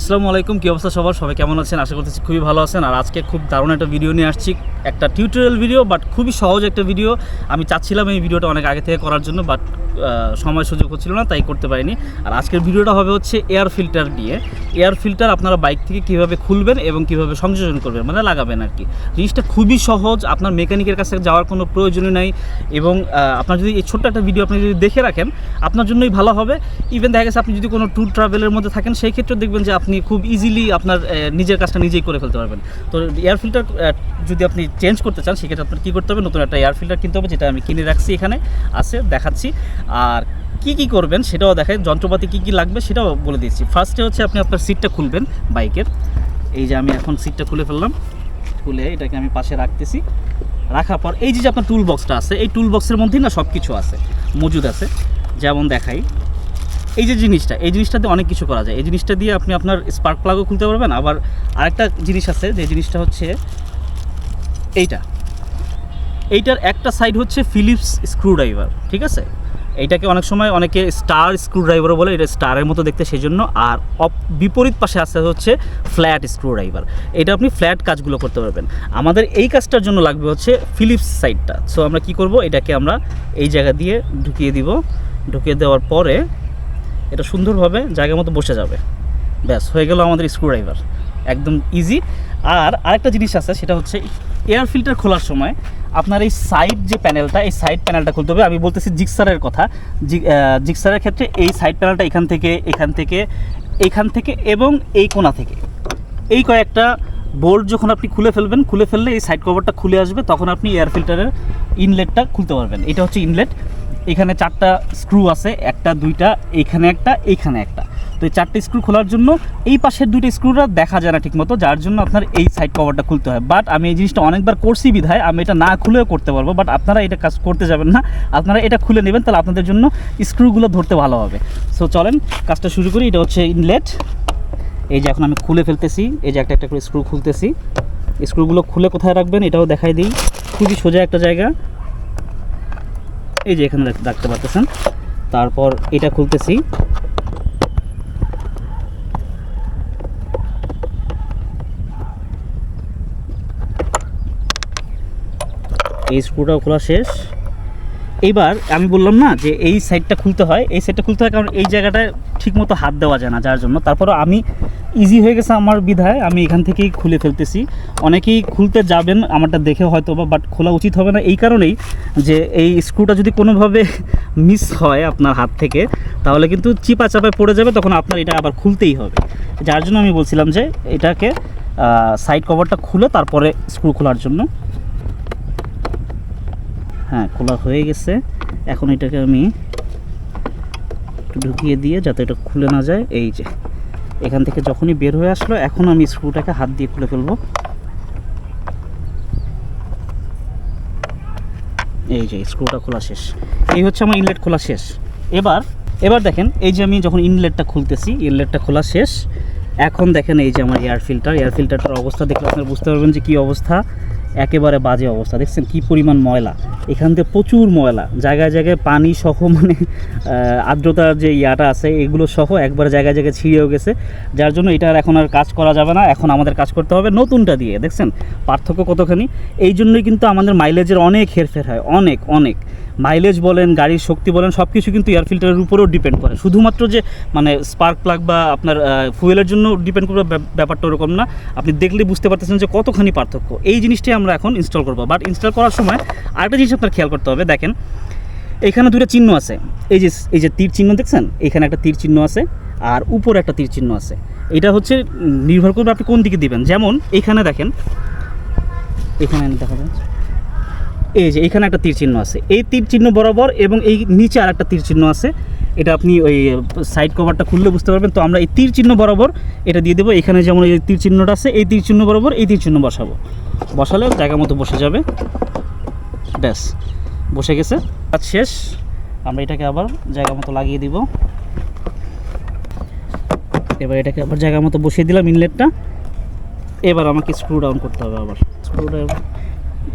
আসসালামু আলাইকুম, কী অবস্থা সবার? সবাই কেমন আছেন? আশা করতেছি খুবই ভালো আছেন। আর আজকে খুব দারুণ একটা ভিডিও নিয়ে আসছি। একটা টিউটোরিয়াল ভিডিও বাট খুবই সহজ একটা ভিডিও আমি চাচ্ছিলাম এই ভিডিওটা অনেক আগে থেকে করার জন্য বাট সময় সুযোগ হচ্ছিল না, তাই করতে পারিনি। আর আজকের ভিডিওটা হবে হচ্ছে এয়ার ফিল্টার দিয়ে। এয়ার ফিল্টার আপনারা বাইক থেকে কীভাবে খুলবেন এবং কীভাবে সংযোজন করবেন মানে লাগাবেন আর কি। জিনিসটা খুবই সহজ, আপনার মেকানিকের কাছে যাওয়ার কোনো প্রয়োজনই নাই। এবং আপনার যদি এই ছোট্ট একটা ভিডিও আপনি যদি দেখে রাখেন, আপনার জন্যই ভালো হবে। ইভেন দেখা গেছে আপনি যদি কোনো ট্যুর ট্রাভেলের মধ্যে থাকেন, সেই ক্ষেত্রে দেখবেন যে আপনি খুব ইজিলি আপনার নিজের কাজটা নিজেই করে ফেলতে পারবেন। তো এয়ার ফিল্টার যদি আপনি চেঞ্জ করতে চান, সেক্ষেত্রে আপনার কী করতে হবে? নতুন একটা এয়ার ফিল্টার কিনতে হবে, যেটা আমি কিনে রাখছি এখানে, আছে, দেখাচ্ছি। আর কি কি করবেন সেটাও দেখায় যন্ত্রপাতি কি কি লাগবে সেটাও বলে দিচ্ছি। ফার্স্টে হচ্ছে আপনি আপনার সিটটা খুলবেন, বাইকের। এই যে আমি এখন সিটটা খুলে ফেললাম, খুলে এটাকে আমি পাশে রাখতেছি। রাখার পর এই যে আপনার টুল বক্সটা আছে, এই টুল বক্সের মধ্যেই না সব কিছু আছে, মজুদ আছে। যেমন দেখাই। এই যে জিনিসটা, এই জিনিসটা দিয়ে অনেক কিছু করা যায়। এই জিনিসটা দিয়ে আপনি আপনার স্পার্ক প্লাগও খুলতে পারবেন। আবার আরেকটা জিনিস আছে, যে জিনিসটা হচ্ছে এইটা। এইটার একটা সাইড হচ্ছে ফিলিপস স্ক্রু ড্রাইভার ঠিক আছে? এইটাকে অনেক সময় অনেকে স্টার স্ক্রু ড্রাইভারও বলে, এটা স্টারের মতো দেখতে সেই জন্য আর বিপরীত পাশে আছে হচ্ছে ফ্ল্যাট স্ক্রু ড্রাইভার এটা আপনি ফ্ল্যাট কাজগুলো করতে পারবেন। আমাদের এই কাজটার জন্য লাগবে হচ্ছে ফিলিপস সাইডটা সো আমরা কি করব? এটাকে আমরা এই জায়গা দিয়ে ঢুকিয়ে দিব। ঢুকিয়ে দেওয়ার পরে এটা সুন্দরভাবে জায়গা মতো বসে যাবে। ব্যাস, হয়ে গেল আমাদের স্ক্রু ড্রাইভার একদম ইজি আর আরেকটা জিনিস আছে, সেটা হচ্ছে এয়ার ফিল্টার খোলার সময় আপনার এই সাইড যে প্যানেলটা এই সাইড প্যানেলটা খুলতে হবে। আমি বলতেছি জিক্সারের কথা। জিক্সারের ক্ষেত্রে এই সাইড প্যানেলটা এখান থেকে এখান থেকে এখান থেকে এবং এই কোণা থেকে। এই কয়েকটা বোল্ট যখন আপনি খুলে ফেলবেন, খুলে ফেললে এই সাইড কভারটা খুলে আসবে। তখন আপনি এয়ার ফিল্টারের ইনলেটটা খুলতে পারবেন। এটা হচ্ছে ইনলেট এখানে চারটা স্ক্রু আছে, একটা, দুইটা এইখানে একটা এইখানে একটা। তো এই চারটে স্ক্রু খোলার জন্য এই পাশের দুইটা স্ক্রুটা দেখা যায় না ঠিকমতো, যার জন্য আপনার এই সাইড কভারটা খুলতে হয়। বাট আমি এই জিনিসটা অনেকবার করছি বিধায়, আমি এটা না খুলেও করতে পারব বাট আপনারা এটা কাজ করতে যাবেন না। আপনারা এটা খুলে নেবেন, তাহলে আপনাদের জন্য স্ক্রুগুলো ধরতে ভালো হবে। সো চলেন, কাজটা শুরু করি, এটা হচ্ছে ইনলেট এই যে এখন আমি খুলে ফেলতেছি, এই যে একটা একটা করে স্ক্রু খুলতেছি। স্ক্রুগুলো খুলে কোথায় রাখবেন, এটাও দেখাই দিই। খুবই সোজা একটা জায়গা। এই যে এখানে রাখতে পারতেছেন। তারপর এটা খুলতেছি। এই স্ক্রুটাও খোলা শেষ। এইবার আমি বললাম না যে এই সাইডটা খুলতে হয়। এই সাইডটা খুলতে হয় কারণ এই জায়গাটায় ঠিকমতো হাত দেওয়া যায় না যার জন্য। তারপরও আমি ইজি হয়ে গেছে আমার বিধায়। আমি এখান থেকেই খুলে ফেলতেছি। অনেকেই খুলতে যাবেন, আমারটা দেখে হয়তো বা বাট খোলা উচিত হবে না। এই কারণেই যে এই স্ক্রুটা যদি কোনোভাবে মিস হয় আপনার হাত থেকে, তাহলে কিন্তু চিপা চাপায় পড়ে যাবে, তখন আপনার এটা আবার খুলতেই হবে। যার জন্য আমি বলছিলাম যে, এটাকে সাইড কভারটা খুলে তারপরে স্ক্রু খোলার জন্য। হ্যাঁ খোলা হয়ে গেছে। এখন এটাকে আমি ঢুকিয়ে দিয়ে, যাতে এটা খুলে না যায়, এই যে। এখান থেকে যখনই বের হয়ে আসলো, এখন আমি স্ক্রুটাকে হাত দিয়ে খুলে ফেলব। এই যে, স্ক্রুটা খোলা শেষ। এই হচ্ছে আমার ইনলেট খোলা শেষ। এবার এবার দেখেন, এই যে আমি যখন ইনলেটটা খুলতেছি, ইনলেটটা খোলা শেষ। এখন দেখেন এই যে আমার এয়ার ফিল্টার। এয়ার ফিল্টারটার অবস্থা দেখলে আপনারা বুঝতে পারবেন যে কী অবস্থা। একেবারে বাজে অবস্থা। দেখছেন কি পরিমাণ ময়লা। এখান থেকে প্রচুর ময়লা। জায়গায় জায়গায় পানি সহ মানে আর্দ্রতার যে ইয়াটা আছে, এগুলো সহ একবার জায়গায় জায়গায় ছিঁড়েও গেছে। যার জন্য এটা আর এখন আর কাজ করা যাবে না। এখন আমাদের কাজ করতে হবে নতুনটা দিয়ে। দেখছেন? পার্থক্য কতখানি? এই জন্যই কিন্তু আমাদের মাইলেজের অনেক হেরফের হয়। অনেক অনেক। মাইলেজ বলেন, গাড়ির শক্তি বলেন সব কিছু কিন্তু এয়ার ফিল্টারের উপরেও ডিপেন্ড করে। শুধুমাত্র যে মানে স্পার্ক প্লাগ বা আপনার ফুয়েলের জন্য ডিপেন্ড করবে ব্যাপ- ব্যাপারটা ওরকম না। আপনি দেখলে বুঝতে পারতেছেন যে কতখানি পার্থক্য। এই জিনিসটাই আমরা এখন ইনস্টল করব। বাট ইনস্টল করার সময় আরেকটা জিনিস আপনার খেয়াল করতে হবে। দেখেন, এখানে দুটো চিহ্ন আছে। এই যে এই যে তীর চিহ্ন দেখছেন? এখানে একটা তীর চিহ্ন আছে আর উপরে একটা তীর চিহ্ন আছে। এটা হচ্ছে নির্ভর করবে আপনি কোন দিকে দিবেন। যেমন, এখানে দেখেন, এখানে দেখা যায় এই যে এখানে একটা তীর চিহ্ন আছে। এই তীর চিহ্ন বরাবর এবং এই নিচে আর একটা তীর চিহ্ন আছে। এটা আপনি ওই সাইড কভারটা খুললে বুঝতে পারবেন। তো আমরা এই তীর চিহ্ন বরাবর এটা দিয়ে দেবো। এখানে যেমন এই তীর চিহ্নটা আছে, এই তীর চিহ্ন বরাবর এই তীর চিহ্ন বসাবো। বসালে জায়গা মতো বসে যাবে। ব্যাস, বসে গেছে। কাজ শেষ। আমরা এটাকে আবার জায়গা মতো লাগিয়ে দিব। এবার এটাকে আবার জায়গা মতো বসিয়ে দিলাম ইনলেটটা এবার আমাকে স্ক্রু ডাউন করতে হবে আবার। স্ক্রু ডাউন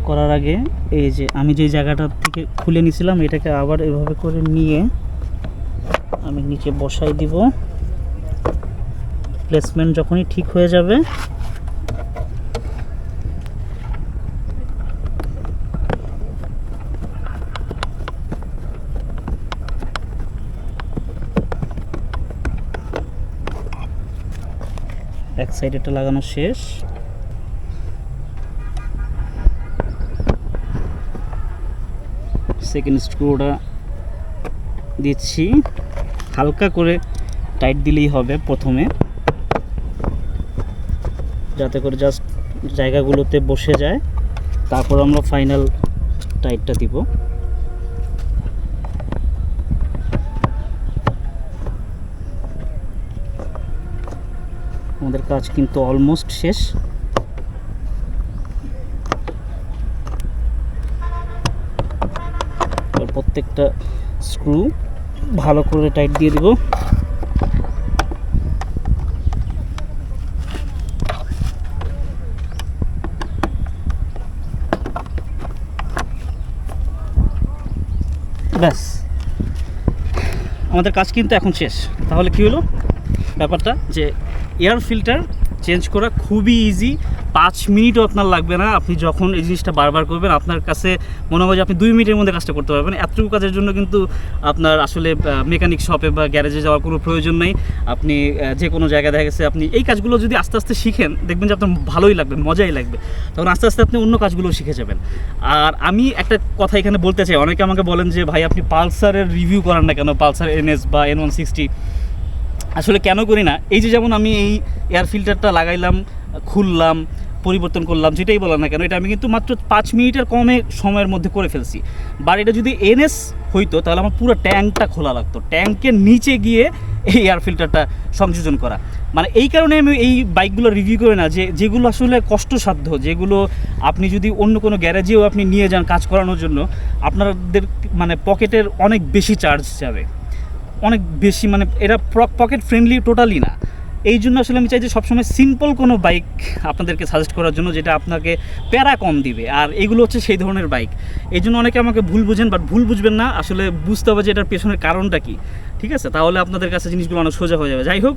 করার আগে এই যে আমি যে জায়গাটা থেকে খুলে নিয়েছিলাম এটাকে আবার এভাবে করে নিয়ে আমি নিচে বসাই দিব। প্লেসমেন্ট যখনই ঠিক হয়ে যাবে এক সাইডেটা লাগানো শেষ। সেকেন্ড স্ক্রুটা দিচ্ছি। হালকা করে টাইট দিলেই হবে প্রথমে। যাতে করে জাস্ট জায়গাগুলোতে বসে যায়। তারপর আমরা ফাইনাল টাইটটা দিব। আমাদের কাজ কিন্তু অলমোস্ট শেষ এবার প্রত্যেকটা স্ক্রু ভালো করে টাইট দিয়ে দিব। ব্যাস। আমাদের কাজ কিন্তু এখন শেষ। তাহলে কি হলো? ব্যাপারটা যে এয়ার ফিল্টার চেঞ্জ করা খুবই ইজি পাঁচ মিনিটও আপনার লাগবে না। আপনি যখন এই জিনিসটা বারবার করবেন, আপনার কাছে মনে হয় যে আপনি দুই মিনিটের মধ্যে কাজটা করতে পারবেন। এতটুকু কাজের জন্য কিন্তু আপনার আসলে মেকানিক শপে বা গ্যারেজে যাওয়ার কোনো প্রয়োজন নেই। আপনি যে কোনো জায়গায় দেখা গেছে আপনি এই কাজগুলো যদি আস্তে আস্তে শিখেন, দেখবেন যে আপনার ভালোই লাগবে, মজাই লাগবে। তখন আস্তে আস্তে আপনি অন্য কাজগুলো শিখে যাবেন। আর আমি একটা কথা এখানে বলতে চাই। অনেকে আমাকে বলেন যে, ভাই, আপনি পালসারের রিভিউ করান না কেন? পালসার এনএস বা এন ওয়ান সিক্সটি আসলে কেন করি না? এই যে যেমন আমি এই এয়ার ফিল্টারটা লাগাইলাম, খুললাম, পরিবর্তন করলাম, যেটাই বলা না কেন, এটা আমি কিন্তু মাত্র পাঁচ মিনিটের কমে সময়ের মধ্যে করে ফেলছি। বাট এটা যদি এনএস হইতো, তাহলে আমার পুরো ট্যাঙ্কটা খোলা লাগতো। ট্যাঙ্কের নিচে গিয়ে এই এয়ার ফিল্টারটা সংযোজন করা। মানে এই কারণে আমি এই বাইকগুলো রিভিউ করি না, যে যেগুলো আসলে কষ্টসাধ্য, যেগুলো আপনি যদি অন্য কোনো গ্যারেজেও আপনি নিয়ে যান কাজ করানোর জন্য, আপনাদের মানে পকেটের অনেক বেশি চার্জ যাবে। অনেক বেশি মানে এরা পকেট ফ্রেন্ডলি টোটালি না। এই জন্য আসলে আমি চাই যে সবসময় সিম্পল কোনো বাইক আপনাদেরকে সাজেস্ট করার জন্য যেটা আপনাকে প্যারা কম দিবে। আর এগুলো হচ্ছে সেই ধরনের বাইক এই জন্য অনেকে আমাকে ভুল বুঝেন বাট ভুল বুঝবেন না। আসলে বুঝতে হবে যে এটার পেছনের কারণটা কি। ঠিক আছে? তাহলে আপনাদের কাছে জিনিসগুলো অনেক সোজা হয়ে যাবে। যাই হোক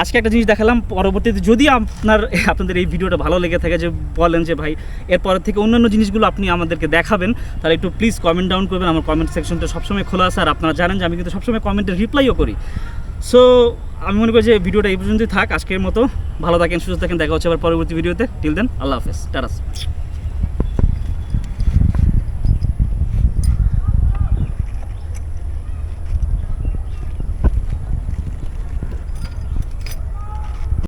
আজকে একটা জিনিস দেখালাম। পরবর্তীতে যদি আপনার, আপনাদের এই ভিডিওটা ভালো লেগে থাকে, যে বলেন যে, ভাই এরপরের থেকে অন্যান্য জিনিসগুলো আপনি আমাদেরকে দেখাবেন তাহলে একটু প্লিজ কমেন্ট ডাউন করবেন। আমার কমেন্ট সেকশনটা সবসময় খোলা আছে। আর আপনারা জানেন যে, আমি কিন্তু সবসময় কমেন্টের রিপ্লাইও করি। সো আমি মনে করি যে, ভিডিওটা এই পর্যন্তই থাক। আজকের মতো ভালো থাকেন, সুস্থ থাকেন। দেখা হচ্ছে আবার পরবর্তী ভিডিওতে। টিল দেন আল্লাহ হাফেজ। টাটাস